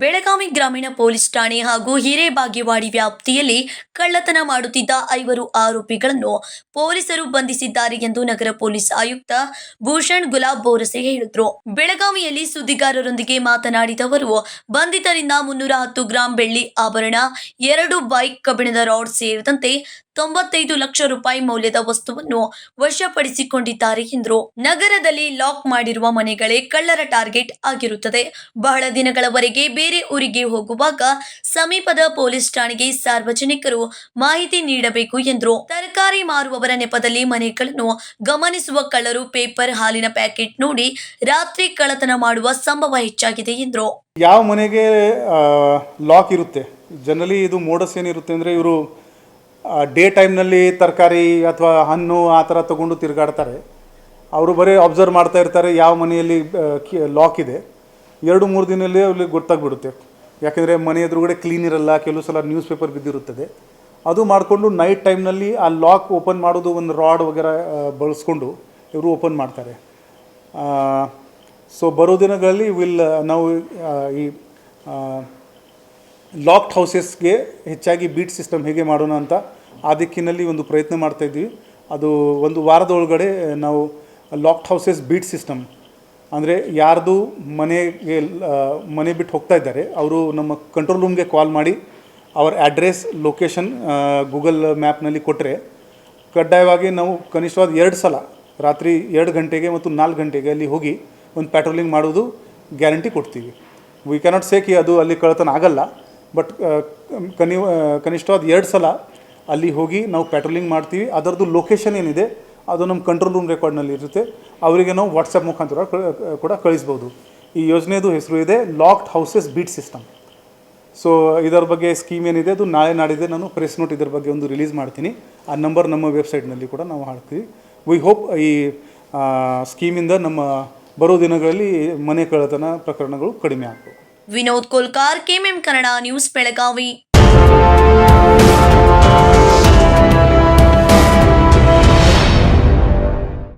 ಬೆಳಗಾವಿ ಗ್ರಾಮೀಣ ಪೊಲೀಸ್ ಠಾಣೆ ಹಾಗೂ ಹಿರೇಬಾಗೇವಾಡಿ ವ್ಯಾಪ್ತಿಯಲ್ಲಿ ಕಳ್ಳತನ ಮಾಡುತ್ತಿದ್ದ ಐವರು ಆರೋಪಿಗಳನ್ನು ಪೊಲೀಸರು ಬಂಧಿಸಿದ್ದಾರೆ ಎಂದು ನಗರ ಪೊಲೀಸ್ ಆಯುಕ್ತ ಭೂಷಣ್ ಗುಲಾಬ್ ಬೋರಸೆ ಹೇಳಿದರು. ಬೆಳಗಾವಿಯಲ್ಲಿ ಸುದ್ದಿಗಾರರೊಂದಿಗೆ ಮಾತನಾಡಿದವರು ಬಂಧಿತರಿಂದ ಮುನ್ನೂರ ಹತ್ತು ಗ್ರಾಂ ಬೆಳ್ಳಿ ಆಭರಣ, ಎರಡು ಬೈಕ್ ಕಬ್ಬಿಣದ ರಾಡ್ ಸೇರಿದಂತೆ ತೊಂಬತ್ತೈದು ಲಕ್ಷ ರೂಪಾಯಿ ಮೌಲ್ಯದ ವಸ್ತುವನ್ನು ವಶಪಡಿಸಿಕೊಂಡಿದ್ದಾರೆ ಎಂದರು. ನಗರದಲ್ಲಿ ಲಾಕ್ ಮಾಡಿರುವ ಮನೆಗಳೇ ಕಳ್ಳರ ಟಾರ್ಗೆಟ್ ಆಗಿರುತ್ತದೆ. ಬಹಳ ದಿನಗಳವರೆಗೆ ಬೇರೆ ಊರಿಗೆ ಹೋಗುವಾಗ ಸಮೀಪದ ಪೊಲೀಸ್ ಠಾಣೆಗೆ ಸಾರ್ವಜನಿಕರು ಮಾಹಿತಿ ನೀಡಬೇಕು ಎಂದರು. ತರಕಾರಿ ಮಾರುವವರ ನೆಪದಲ್ಲಿ ಮನೆಗಳನ್ನು ಗಮನಿಸುವ ಕಳ್ಳರು ಪೇಪರ್ ಹಾಲಿನ ಪ್ಯಾಕೆಟ್ ನೋಡಿ ರಾತ್ರಿ ಕಳ್ಳತನ ಮಾಡುವ ಸಂಭವ ಹೆಚ್ಚಾಗಿದೆ ಎಂದರು. ಯಾವ ಮನೆಗೆ ಲಾಕ್ ಇರುತ್ತೆ? ಜನರಲಿ ಇದು ಮೋಡಸ್ ಏನಿರುತ್ತೆ ಅಂದರೆ ಇವರು ಡೇ ಟೈಮ್ನಲ್ಲಿ ತರಕಾರಿ ಅಥವಾ ಹಣ್ಣು ಆ ಥರ ತೊಗೊಂಡು ತಿರುಗಾಡ್ತಾರೆ. ಅವರು ಬರೀ ಅಬ್ಸರ್ವ್ ಮಾಡ್ತಾ ಇರ್ತಾರೆ ಯಾವ ಮನೆಯಲ್ಲಿ ಲಾಕ್ ಇದೆ. ಎರಡು, ಮೂರು ದಿನದಲ್ಲಿ ಅವ್ರಿಗೆ ಗೊತ್ತಾಗ್ಬಿಡುತ್ತೆ. ಯಾಕೆಂದರೆ ಮನೆ ಎದುರುಗಡೆ ಕ್ಲೀನ್ ಇರಲ್ಲ, ಕೆಲವು ಸಲ ನ್ಯೂಸ್ ಪೇಪರ್ ಬಿದ್ದಿರುತ್ತದೆ. ಅದು ಮಾಡಿಕೊಂಡು ನೈಟ್ ಟೈಮ್ನಲ್ಲಿ ಆ ಲಾಕ್ ಓಪನ್ ಮಾಡೋದು ಒಂದು ರಾಡ್ ವಗೇರ ಬಳಸ್ಕೊಂಡು ಇವರು ಓಪನ್ ಮಾಡ್ತಾರೆ. ಸೊ ಬರೋ ದಿನಗಳಲ್ಲಿ ವಿಲ್ ನಾವು ಈ ಲಾಕ್ಡ್ ಹೌಸಸ್ಗೆ ಹೆಚ್ಚಾಗಿ ಬೀಟ್ ಸಿಸ್ಟಮ್ ಹೇಗೆ ಮಾಡೋಣ ಅಂತ ಆ ದಿಕ್ಕಿನಲ್ಲಿ ಒಂದು ಪ್ರಯತ್ನ ಮಾಡ್ತಾ ಇದ್ದೀವಿ. ಅದು ಒಂದು ವಾರದ ಒಳಗಡೆ ನಾವು ಲಾಕ್ಡ್ ಹೌಸಸ್ ಬೀಟ್ ಸಿಸ್ಟಮ್ ಅಂದರೆ ಯಾರ್ದು ಮನೆಗೆ ಮನೆ ಬಿಟ್ಟು ಹೋಗ್ತಾ ಇದ್ದಾರೆ, ಅವರು ನಮ್ಮ ಕಂಟ್ರೋಲ್ ರೂಮ್ಗೆ ಕಾಲ್ ಮಾಡಿ ಅವರ ಅಡ್ರೆಸ್ ಲೊಕೇಶನ್ ಗೂಗಲ್ ಮ್ಯಾಪ್ನಲ್ಲಿ ಕೊಟ್ಟರೆ ಕಡ್ಡಾಯವಾಗಿ ನಾವು ಕನಿಷ್ಠವಾದ ಎರಡು ಸಲ ರಾತ್ರಿ ಎರಡು ಗಂಟೆಗೆ ಮತ್ತು ನಾಲ್ಕು ಗಂಟೆಗೆ ಅಲ್ಲಿ ಹೋಗಿ ಒಂದು ಪ್ಯಾಟ್ರೋಲಿಂಗ್ ಮಾಡೋದು ಗ್ಯಾರಂಟಿ ಕೊಡ್ತೀವಿ. ವಿ ಕ್ಯಾನಾಟ್ ಸೇಕಿ ಅದು ಅಲ್ಲಿ ಕಳ್ಳತನ ಆಗಲ್ಲ. ಬಟ್ ಕನಿ ಕನಿಷ್ಠವಾದ ಎರಡು ಸಲ ಅಲ್ಲಿ ಹೋಗಿ ನಾವು ಪ್ಯಾಟ್ರೋಲಿಂಗ್ ಮಾಡ್ತೀವಿ. ಅದರದ್ದು ಲೊಕೇಶನ್ ಏನಿದೆ, ಅದು ನಮ್ಮ ಕಂಟ್ರೋಲ್ ರೂಮ್ ರೆಕಾರ್ಡ್ನಲ್ಲಿ ಇರುತ್ತೆ. ಅವರಿಗೆ ನಾವು ವಾಟ್ಸಪ್ ಮುಖಾಂತರ ಕೂಡ ಕಳಿಸ್ಬೋದು. ಈ ಯೋಜನೆಯದು ಹೆಸರು ಇದೆ locked houses beat system so ಇದರ ಬಗ್ಗೆ ಸ್ಕೀಮ್ ಏನಿದೆ, ಅದು ನಾಳೆ ನಾಡಿದೆ ನಾನು ಪ್ರೆಸ್ ನೋಟ್ ಇದರ ಬಗ್ಗೆ ಒಂದು ರಿಲೀಸ್ ಮಾಡ್ತೀನಿ. ಆ ನಂಬರ್ ನಮ್ಮ ವೆಬ್ಸೈಟ್ನಲ್ಲಿ ಕೂಡ ನಾವು ಹಾಕ್ತೀವಿ. ವಿ ಹೋಪ್ ಈ ಸ್ಕೀಮಿಂದ ನಮ್ಮ ಬರೋ ದಿನಗಳಲ್ಲಿ ಮನೆ ಕಳ್ಳತನ ಪ್ರಕರಣಗಳು ಕಡಿಮೆ ಆಗ್ತವೆ Vinod Kolkar KMM Kannada news Belagavi